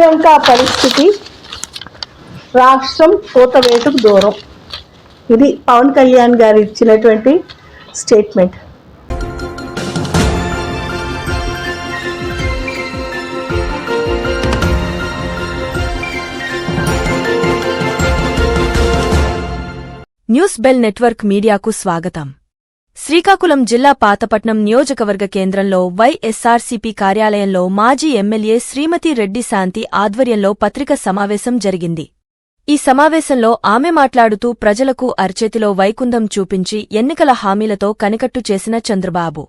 శ్రీలంక పరిస్థితి రాష్ట్రం కోతవేటుకు దూరం. ఇది పవన్ కళ్యాణ్ గారు ఇచ్చినటువంటి స్టేట్మెంట్. న్యూస్ బెల్ నెట్వర్క్ మీడియాకు స్వాగతం. శ్రీకాకుళం జిల్లా పాతపట్నం నియోజకవర్గ కేంద్రంలో వైఎస్సార్సీపీ కార్యాలయంలో మాజీ ఎమ్మెల్యే శ్రీమతి రెడ్డి శాంతి ఆధ్వర్యంలో పత్రిక సమావేశం జరిగింది. ఈ సమావేశంలో ఆమె మాట్లాడుతూ ప్రజలకు అర్చేతిలో వైకుంఠం చూపించి ఎన్నికల హామీలతో కనికట్టు చేసిన చంద్రబాబు.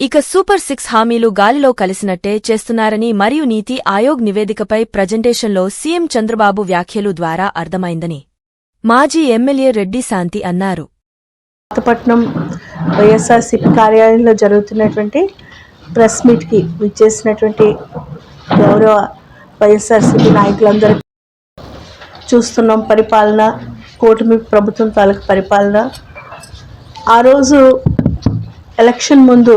ఇక సూపర్ సిక్స్ హామీలు గాలిలో కలిసినట్టే చేస్తున్నారని మరియు నీతి ఆయోగ్ నివేదికపై ప్రజెంటేషన్లో సీఎం చంద్రబాబు వ్యాఖ్యలు ద్వారా అర్థమైందని మాజీ ఎమ్మెల్యే రెడ్డి శాంతి అన్నారు. వైఎస్ఆర్సిపి కార్యాలయంలో జరుగుతున్నటువంటి ప్రెస్ మీట్కి విచ్చేసినటువంటి గౌరవ వైఎస్ఆర్సిపి నాయకులందరూ చూస్తున్నాం పరిపాలన కూటమి ప్రభుత్వం తాలూకు పరిపాలన. ఆ రోజు ఎలక్షన్ ముందు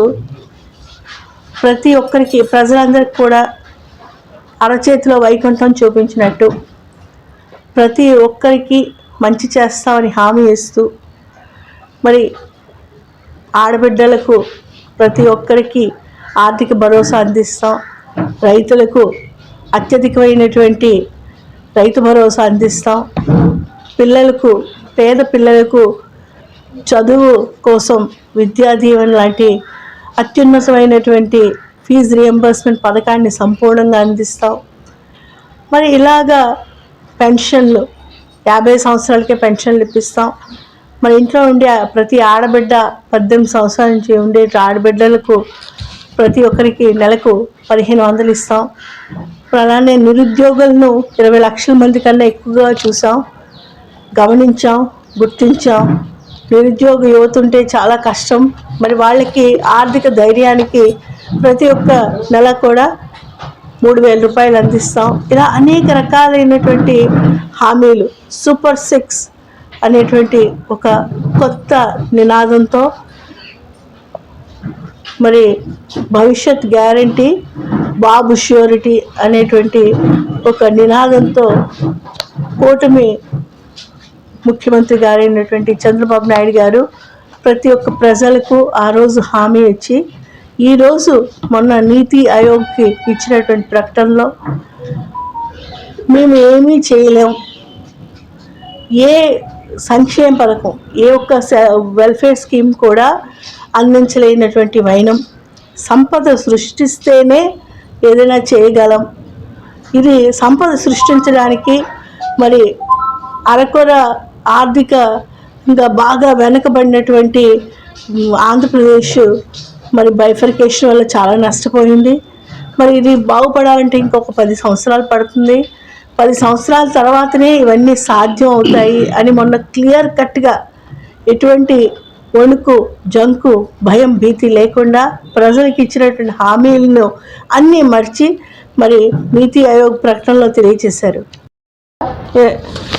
ప్రతి ఒక్కరికి ప్రజలందరికీ కూడా అరచేతిలో వైకుంఠం చూపించినట్టు ప్రతి ఒక్కరికి మంచి చేస్తామని హామీ ఇస్తూ మరి ఆడబిడ్డలకు ప్రతి ఒక్కరికి ఆర్థిక భరోసా అందిస్తాం. రైతులకు అత్యధికమైనటువంటి రైతు భరోసా అందిస్తాం. పిల్లలకు పేద పిల్లలకు చదువు కోసం విద్యా దీవెన లాంటి అత్యున్నతమైనటువంటి ఫీజు రియంబర్స్మెంట్ పథకాన్ని సంపూర్ణంగా అందిస్తాం. మరి ఇలాగా పెన్షన్లు యాభై సంవత్సరాలకే పెన్షన్లు ఇప్పిస్తాం. మన ఇంట్లో ఉండే ప్రతి ఆడబిడ్డ పద్దెనిమిది సంవత్సరాల నుంచి ఉండే ఆడబిడ్డలకు ప్రతి ఒక్కరికి నెలకు పదిహేను వందలు ఇస్తాం. అలానే నిరుద్యోగులను ఇరవై లక్షల మంది కన్నా ఎక్కువగా చూసాం గమనించాం గుర్తించాం. నిరుద్యోగ యువత ఉంటే చాలా కష్టం. మరి వాళ్ళకి ఆర్థిక ధైర్యానికి ప్రతి ఒక్క నెల కూడా మూడు వేల రూపాయలు అందిస్తాం. ఇలా అనేక రకాలైనటువంటి హామీలు. సూపర్ సిక్స్ అనేటువంటి ఒక కొత్త నినాదంతో మరి భవిష్యత్ గ్యారంటీ బాబు ష్యూరిటీ అనేటువంటి ఒక నినాదంతో కూటమి ముఖ్యమంత్రి గారైనటువంటి చంద్రబాబు నాయుడు గారు ప్రతి ఒక్క ప్రజలకు ఆ రోజు హామీ ఇచ్చి ఈరోజు మొన్న నీతి ఆయోగ్కి ఇచ్చినటువంటి ప్రకటనలో మేము ఏమీ చేయలేం. ఏ సంక్షేమ పథకం ఏ ఒక్క వెల్ఫేర్ స్కీమ్ కూడా అందించలేనటువంటి వైనం. సంపద సృష్టిస్తేనే ఏదైనా చేయగలం. ఇది సంపద సృష్టించడానికి మరి అరకొర ఆర్థిక ఇంకా బాగా వెనకబడినటువంటి ఆంధ్రప్రదేశ్ మరి బైఫర్కేషన్ వల్ల చాలా నష్టపోయింది. మరి ఇది బాగుపడాలంటే ఇంకొక పది సంవత్సరాలు పడుతుంది. పది సంవత్సరాల తర్వాతనే ఇవన్నీ సాధ్యం అవుతాయి అని మొన్న క్లియర్ కట్గా ఎటువంటి వణుకు జంకు భయం భీతి లేకుండా ప్రజలకు ఇచ్చినటువంటి హామీలను అన్నీ మర్చి మరి నీతి ఆయోగ్ ప్రకటనలో తెలియజేశారు.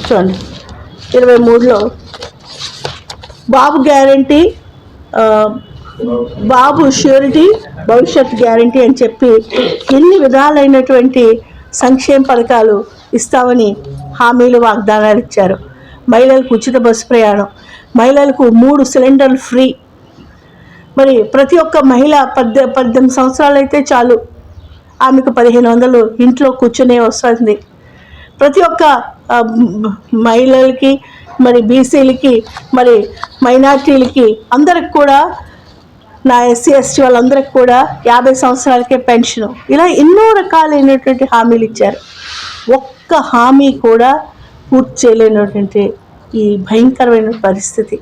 చూడండి. ఇరవై మూడులో బాబు గ్యారంటీ బాబు ష్యూరిటీ భవిష్యత్ గ్యారంటీ అని చెప్పి ఎన్ని విధాలైనటువంటి సంక్షేమ పథకాలు ఇస్తామని హామీలు వాగ్దానాలు ఇచ్చారు. మహిళలకు ఉచిత బస్సు ప్రయాణం. మహిళలకు మూడు సిలిండర్లు ఫ్రీ. మరి ప్రతి ఒక్క మహిళ పద్దె పద్దెనిమిది సంవత్సరాలు అయితే చాలు. ఆమెకు పదిహేను వందలు ఇంట్లో కూర్చునే వస్తుంది. ప్రతి ఒక్క మహిళలకి మరి బీసీలకి మరి మైనార్టీలకి అందరికి కూడా నా ఎస్సీ ఎస్టీ వాళ్ళందరికి కూడా యాభై సంవత్సరాలకే పెన్షన్. ఇలా ఎన్నో రకాలైనటువంటి హామీలు ఇచ్చారు. ఒక్క హామీ కూడా పూర్తి చేయలేనటువంటి ఈ భయంకరమైన పరిస్థితి.